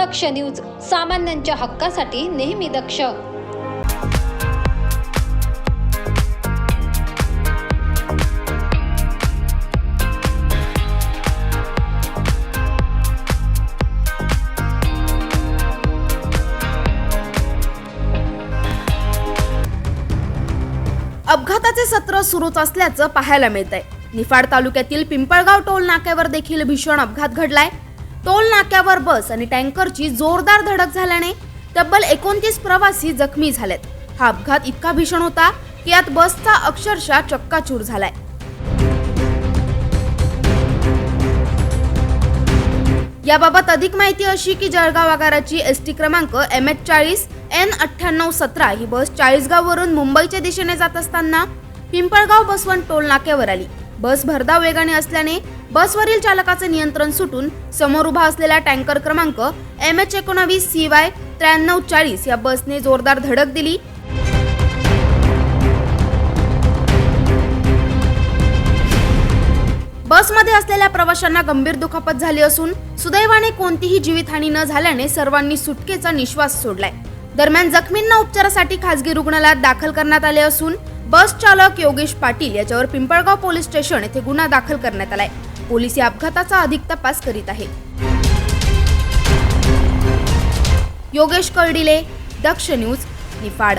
दक्ष news सामान्यांच्या हक्कासाठी नेहमी दक्ष. अपघाताचे सत्र सुरूच असल्याचं पाहायला मिळत आहे निफाड तालुक्यातील पिंपळगाव टोल नाक्यावर देखील भीषण अपघात घडलाय. टोल नाक्यावर बस आणि टँकरची जोरदार धडक झाल्याने तब्बल एकोणतीस प्रवासी जखमी झालेत. हा अपघात इतका भीषण होता की यात बसचा अक्षरशः चक्काचूर झालाय. याबाबत अधिक माहिती अशी की जळगाव आगाराची एस टी क्रमांक एम एच चाळीस एन अठ्ठ्याण्णव सतरा ही बस चाळीसगाववरून मुंबईच्या दिशेने जात असताना पिंपळगाव बसवंत टोल नाक्यावर आली. बस भरधाव वेगाने असल्याने बसवरील चालकाचे नियंत्रण सुटून समोर उभा असलेला टँकर क्रमांक एम एच एकोणावीस सी वाय त्र्याण्णव चाळीस या बसने जोरदार धडक दिली. बसमध्ये असलेल्या प्रवाशांना गंभीर दुखापत झाली असून सुदैवाने कोणतीही जीवितहानी न झाल्याने सर्वांनी सुटकेचा निश्वास सोडलाय. दरम्यान जखमींना उपचारासाठी खासगी रुग्णालयात दाखल करण्यात आले असून बस चालक योगेश पाटील याच्यावर पिंपळगाव पोलीस स्टेशन येथे गुन्हा दाखल करण्यात आलाय. पोलीस या अपघाताचा अधिक तपास करीत आहेत. योगेश कर्डिले दक्ष न्यूज निफाड.